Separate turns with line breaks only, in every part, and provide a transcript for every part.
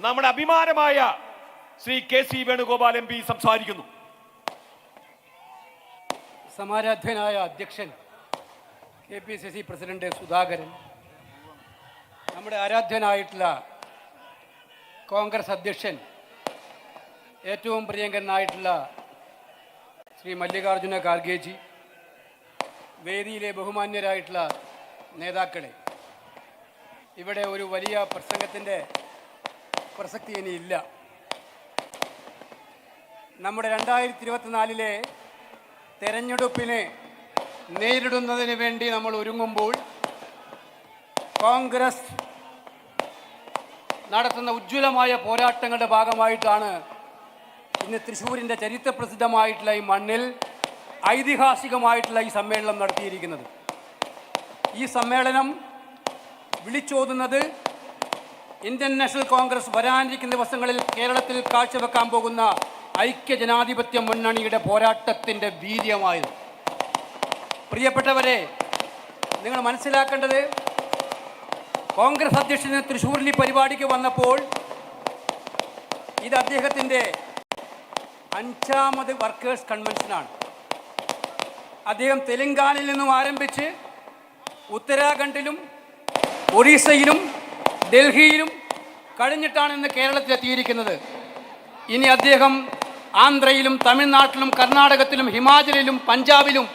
നമ്മുടെ അഭിമാനമായ Shri K C Venugopal M P സംസാരിക്കുന്നു.
സമാരാധ്യനായ അധ്യക്ഷൻ K P C C president Sudhakaran നമ്മുടെ ആരാധ്യനായിട്ടുള്ള കോൺഗ്രസ് അധ്യക്ഷൻ ഏറ്റവും പ്രിയങ്കരനായിട്ടുള്ള ശ്രീ മല്ലികാർജുന ഖാർഗേജി വേദിയിലെ ബഹുമാന്യരായിട്ടുള്ള നേതാക്കളെ ഇവിടെ ഒരു വലിയ പ്രസംഗത്തിന്റെ പ്രസക്തി ഇനിയില്ല നമ്മുടെ രണ്ടായിരത്തി ഇരുപത്തിനാലിലെ തെരഞ്ഞെടുപ്പിനെ നേരിടുന്നതിന് വേണ്ടി നമ്മൾ ഒരുങ്ങുമ്പോൾ കോൺഗ്രസ് നടത്തുന്ന ഉജ്ജ്വലമായ പോരാട്ടങ്ങളുടെ ഭാഗമായിട്ടാണ് ഇന്ന് തൃശ്ശൂരിന്റെ ചരിത്രപ്രസിദ്ധമായിട്ടുള്ള ഈ മണ്ണിൽ ഐതിഹാസികമായിട്ടുള്ള ഈ സമ്മേളനം നടത്തിയിരിക്കുന്നത്. ഈ സമ്മേളനം വിളിച്ചോതുന്നത് ഇന്ത്യൻ നാഷണൽ കോൺഗ്രസ് വരാനിരിക്കുന്ന ദിവസങ്ങളിൽ കേരളത്തിൽ കാഴ്ചവെക്കാൻ പോകുന്ന ഐക്യ ജനാധിപത്യ മുന്നണിയുടെ പോരാട്ടത്തിന്റെ വീര്യമായത് പ്രിയപ്പെട്ടവരെ നിങ്ങൾ മനസ്സിലാക്കേണ്ടത് കോൺഗ്രസ് അധ്യക്ഷന് തൃശ്ശൂരിൽ പരിപാടിക്ക് വന്നപ്പോൾ ഇത് അദ്ദേഹത്തിന്റെ അഞ്ചാമത് വർക്കേഴ്സ് കൺവെൻഷനാണ്. അദ്ദേഹം തെലങ്കാനയിൽ നിന്നും ആരംഭിച്ച് ഉത്തരാഖണ്ഡിലും ഒറീസയിലും ഡൽഹിയിലും കഴിഞ്ഞിട്ടാണ് ഇന്ന് കേരളത്തിലെത്തിയിരിക്കുന്നത് ഇനി അദ്ദേഹം ആന്ധ്രയിലും തമിഴ്നാട്ടിലും കർണാടകത്തിലും ഹിമാചലിലും പഞ്ചാബിലും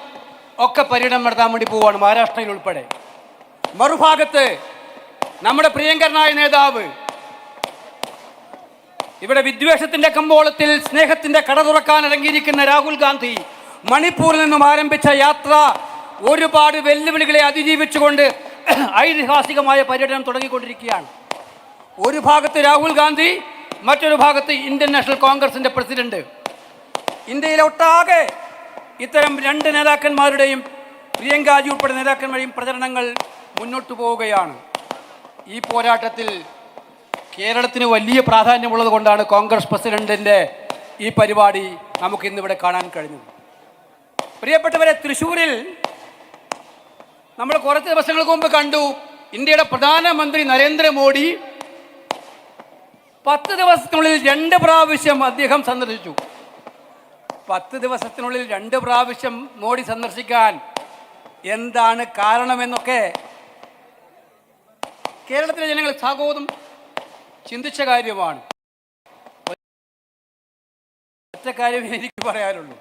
ഒക്കെ പര്യടനം നടത്താൻ വേണ്ടി പോവുകയാണ് മഹാരാഷ്ട്രയിൽ ഉൾപ്പെടെ. മറുഭാഗത്ത് നമ്മുടെ പ്രിയങ്കരനായ നേതാവ് ഇവിടെ വിദ്വേഷത്തിന്റെ കമ്പോളത്തിൽ സ്നേഹത്തിന്റെ കട തുറക്കാൻ ഇറങ്ങിയിരിക്കുന്ന രാഹുൽ ഗാന്ധി മണിപ്പൂരിൽ നിന്നും ആരംഭിച്ച യാത്ര ഒരുപാട് വെല്ലുവിളികളെ അതിജീവിച്ചുകൊണ്ട് ഐതിഹാസികമായ പര്യടനം തുടങ്ങിക്കൊണ്ടിരിക്കുകയാണ്. ഒരു ഭാഗത്ത് രാഹുൽ ഗാന്ധി മറ്റൊരു ഭാഗത്ത് ഇന്ത്യൻ നാഷണൽ കോൺഗ്രസിന്റെ പ്രസിഡന്റ്. ഇന്ത്യയിലെ ഒട്ടാകെ ഇത്തരം രണ്ട് നേതാക്കന്മാരുടെയും പ്രിയങ്കാജി ഉൾപ്പെടെ നേതാക്കന്മാരുടെയും പ്രചരണങ്ങൾ മുന്നോട്ട് പോവുകയാണ്. ഈ പോരാട്ടത്തിൽ കേരളത്തിന് വലിയ പ്രാധാന്യമുള്ളത് കൊണ്ടാണ് കോൺഗ്രസ് പ്രസിഡന്റിന്റെ ഈ പരിപാടി നമുക്ക് ഇന്നിവിടെ കാണാൻ കഴിഞ്ഞത്. പ്രിയപ്പെട്ടവരെ തൃശ്ശൂരിൽ നമ്മൾ കുറച്ച് ദിവസങ്ങൾക്ക് മുമ്പ് കണ്ടു ഇന്ത്യയുടെ പ്രധാനമന്ത്രി നരേന്ദ്രമോദി പത്ത് ദിവസത്തിനുള്ളിൽ രണ്ട് പ്രാവശ്യം അദ്ദേഹം സന്ദർശിച്ചു. പത്ത് ദിവസത്തിനുള്ളിൽ രണ്ട് പ്രാവശ്യം മോഡി സന്ദർശിക്കാൻ എന്താണ് കാരണമെന്നൊക്കെ കേരളത്തിലെ ജനങ്ങൾ സാഗോദം ചിന്തിച്ച കാര്യമാണ്. ഒറ്റ കാര്യം എനിക്ക് പറയാനുള്ളൂ.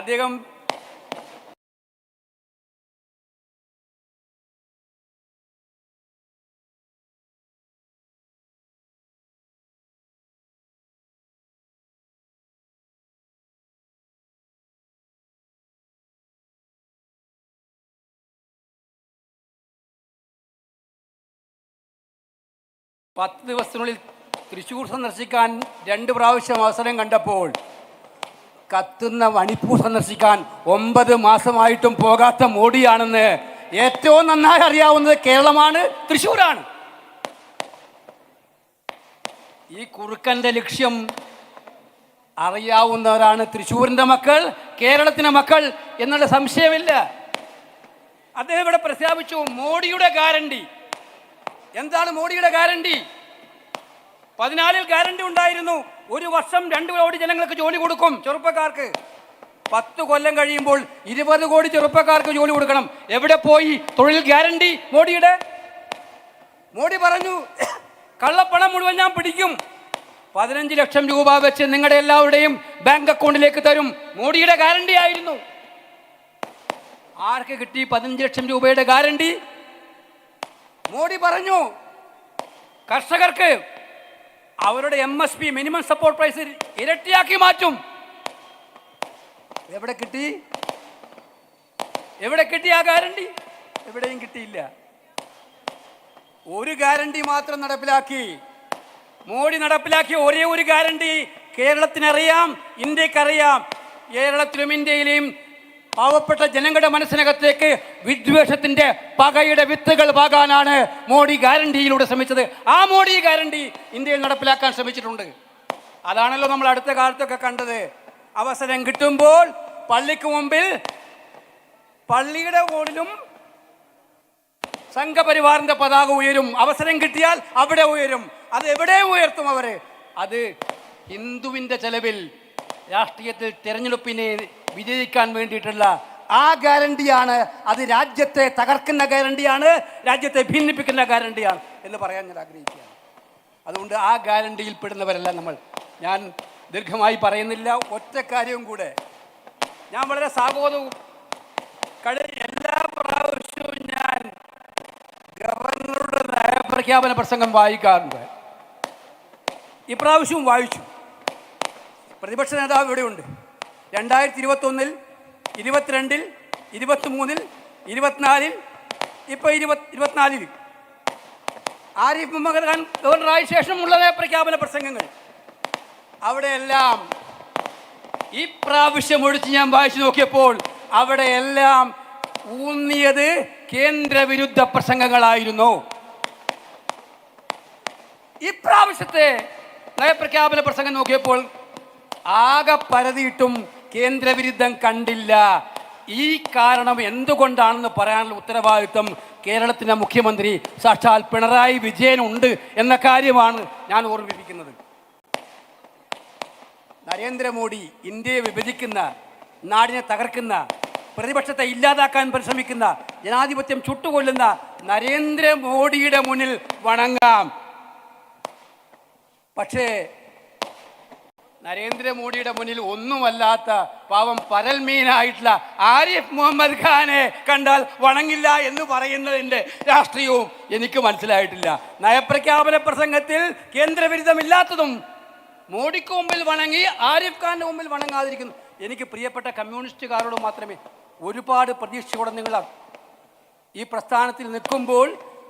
അദ്ദേഹം പത്ത് ദിവസത്തിനുള്ളിൽ തൃശ്ശൂർ സന്ദർശിക്കാൻ രണ്ട് പ്രാവശ്യം അവസരം കണ്ടപ്പോൾ കത്തുന്ന മണിപ്പൂർ സന്ദർശിക്കാൻ ഒമ്പത് മാസമായിട്ടും പോകാത്ത മോഡിയാണെന്ന് ഏറ്റവും നന്നായി അറിയാവുന്നത് കേരളമാണ് തൃശ്ശൂരാണ് ഈ കുറുക്കന്റെ ലക്ഷ്യം അറിയാവുന്നവരാണ് തൃശ്ശൂരിന്റെ മക്കൾ കേരളത്തിന്റെ മക്കൾ എന്നുള്ള സംശയമില്ല. അദ്ദേഹം ഇവിടെ പ്രഖ്യാപിച്ചു മോഡിയുടെ ഗ്യാരണ്ടി എന്താണ് മോഡിയുടെ ഗ്യാരണ്ടി പതിനാലിൽ ഗ്യാരണ്ടി ഉണ്ടായിരുന്നു. ഒരു വർഷം രണ്ട് കോടി ജനങ്ങൾക്ക് ജോലി കൊടുക്കും ചെറുപ്പക്കാർക്ക്. പത്ത് കൊല്ലം കഴിയുമ്പോൾ ഇരുപത് കോടി ചെറുപ്പക്കാർക്ക് ജോലി കൊടുക്കണം. എവിടെ പോയി? തൊഴിൽ ഗ്യാരണ്ടി മോഡിയുടെ? മോഡി പറഞ്ഞു കള്ളപ്പണം മുഴുവൻ ഞാൻ പിടിക്കും. പതിനഞ്ച് ലക്ഷം രൂപ വെച്ച് നിങ്ങളുടെ എല്ലാവരുടെയും ബാങ്ക് അക്കൗണ്ടിലേക്ക് തരും. മോഡിയുടെ ഗ്യാരണ്ടി ആയിരുന്നു. ആർക്ക് കിട്ടി പതിനഞ്ച് ലക്ഷം രൂപയുടെ ഗ്യാരണ്ടി മോഡി പറഞ്ഞു കർഷകർക്ക് അവരുടെ M S P minimum support price ഇരട്ടിയാക്കി മാറ്റും. എവിടെ കിട്ടി? എവിടെ കിട്ടി ആ ഗ്യാരണ്ടി എവിടെയും കിട്ടിയില്ല. ഒരു ഗ്യാരണ്ടി മാത്രം നടപ്പിലാക്കി. മോഡി നടപ്പിലാക്കിയ ഒരേ ഒരു ഗ്യാരണ്ടി കേരളത്തിനറിയാം ഇന്ത്യക്കറിയാം. കേരളത്തിലും ഇന്ത്യയിലെയും പാവപ്പെട്ട ജനങ്ങളുടെ മനസ്സിനകത്തേക്ക് വിദ്വേഷത്തിന്റെ പകയുടെ വിത്തുകൾ പാകാനാണ് മോഡി ഗ്യാരണ്ടിയിലൂടെ ശ്രമിച്ചത്. ആ മോഡി ഗ്യാരണ്ടി ഇന്ത്യയിൽ നടപ്പിലാക്കാൻ ശ്രമിച്ചിട്ടുണ്ട്. അതാണല്ലോ നമ്മൾ അടുത്ത കാലത്തൊക്കെ കണ്ടത്. അവസരം കിട്ടുമ്പോൾ പള്ളിക്ക് മുമ്പിൽ പള്ളിയുടെ ഓടിലും സംഘപരിവാറിന്റെ പതാക ഉയരും. അവസരം കിട്ടിയാൽ അവിടെ ഉയരും. അത് എവിടെ ഉയർത്തും അവർ അത് ഹിന്ദുവിന്റെ ചെലവിൽ രാഷ്ട്രീയത്തിൽ തെരഞ്ഞെടുപ്പിനെ വിജയിക്കാൻ വേണ്ടിയിട്ടുള്ള ആ ഗ്യാരണ്ടിയാണ്. അത് രാജ്യത്തെ തകർക്കുന്ന ഗ്യാരണ്ടിയാണ് രാജ്യത്തെ ഭിന്നിപ്പിക്കുന്ന ഗ്യാരണ്ടിയാണ് എന്ന് പറയാൻ ഞാൻ ആഗ്രഹിക്കുകയാണ്. അതുകൊണ്ട് ആ ഗ്യാരണ്ടിയിൽ പെടുന്നവരല്ല നമ്മൾ ഞാൻ ദീർഘമായി പറയുന്നില്ല ഒറ്റ കാര്യവും കൂടെ. ഞാൻ വളരെ സാബോധവും കഴിഞ്ഞ എല്ലാ പ്രാവശ്യവും ഞാൻ ഗവർണറുടെ നയപ്രഖ്യാപന പ്രസംഗം വായിക്കാറുണ്ട്. ഇപ്രാവശ്യവും വായിച്ചു. പ്രതിപക്ഷ നേതാവ് ഇവിടെയുണ്ട്. രണ്ടായിരത്തി ഇരുപത്തൊന്നിൽ ഇരുപത്തിരണ്ടിൽ ഇരുപത്തിമൂന്നിൽ ഇരുപത്തിനാലിൽ ഇപ്പോൾ ഇരുപത്തി ഇരുപത്തിനാലിൽ. ആരിഫ് മുഹമ്മദ് ഖാൻ ഗവർണറായ ശേഷമുള്ള നയപ്രഖ്യാപന പ്രസംഗങ്ങൾ. അവിടെയെല്ലാം ഈ പ്രാവശ്യം ഒഴിച്ച് ഞാൻ വായിച്ചു നോക്കിയപ്പോൾ അവിടെയെല്ലാം ഊന്നിയത് കേന്ദ്രവിരുദ്ധ പ്രസംഗങ്ങളായിരുന്നു. ഇപ്രാവശ്യത്തെ നയപ്രഖ്യാപന പ്രസംഗം നോക്കിയപ്പോൾ ആകെ പരതിയിട്ടും കേന്ദ്രവിരുദ്ധം കണ്ടില്ല. ഈ കാരണം എന്തുകൊണ്ടാണെന്ന് പറയാനുള്ള ഉത്തരവാദിത്വം കേരളത്തിന്റെ മുഖ്യമന്ത്രി സാക്ഷാൽ പിണറായി വിജയൻ ഉണ്ട് എന്ന കാര്യമാണ് ഞാൻ ഓർമ്മിപ്പിക്കുന്നത്. നരേന്ദ്രമോദി ഇന്ത്യയെ വിഭജിക്കുന്ന നാടിനെ തകർക്കുന്ന പ്രതിപക്ഷത്തെ ഇല്ലാതാക്കാൻ പരിശ്രമിക്കുന്ന ജനാധിപത്യം ചുട്ടുകൊല്ലുന്ന നരേന്ദ്രമോദിയുടെ മുന്നിൽ വണങ്ങാം. പക്ഷേ നരേന്ദ്രമോദിയുടെ മുന്നിൽ ഒന്നുമല്ലാത്ത പാവം പരൽമീനായിട്ടുള്ള ആരിഫ് മുഹമ്മദ് ഖാനെ കണ്ടാൽ വണങ്ങില്ല എന്ന് പറയുന്നതിന്റെ രാഷ്ട്രീയവും എനിക്ക് മനസ്സിലായിട്ടില്ല. നയപ്രഖ്യാപന പ്രസംഗത്തിൽ കേന്ദ്രവിരുദ്ധമില്ലാത്തതും മോഡിക്ക് മുമ്പിൽ വണങ്ങി ആരിഫ് ഖാന്റെ മുമ്പിൽ വണങ്ങാതിരിക്കുന്നു. എനിക്ക് പ്രിയപ്പെട്ട കമ്മ്യൂണിസ്റ്റുകാരോട് മാത്രമേ ഒരുപാട് പ്രതീക്ഷയോടെ നിങ്ങൾ ഈ പ്രസ്ഥാനത്തിൽ നിൽക്കുമ്പോൾ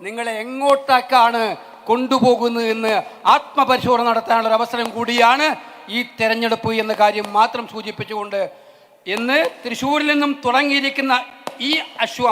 നിങ്ങളെ എങ്ങോട്ടേക്കാണ് കൊണ്ടുപോകുന്നത് എന്ന് ആത്മപരിശോധന നടത്താനുള്ള അവസരം കൂടിയാണ് ഈ തെരഞ്ഞെടുപ്പ് എന്ന കാര്യം മാത്രം സൂചിപ്പിച്ചുകൊണ്ട് ഇന്ന് തൃശ്ശൂരിൽ നിന്നും തുടങ്ങിയിരിക്കുന്ന ഈ അശ്വം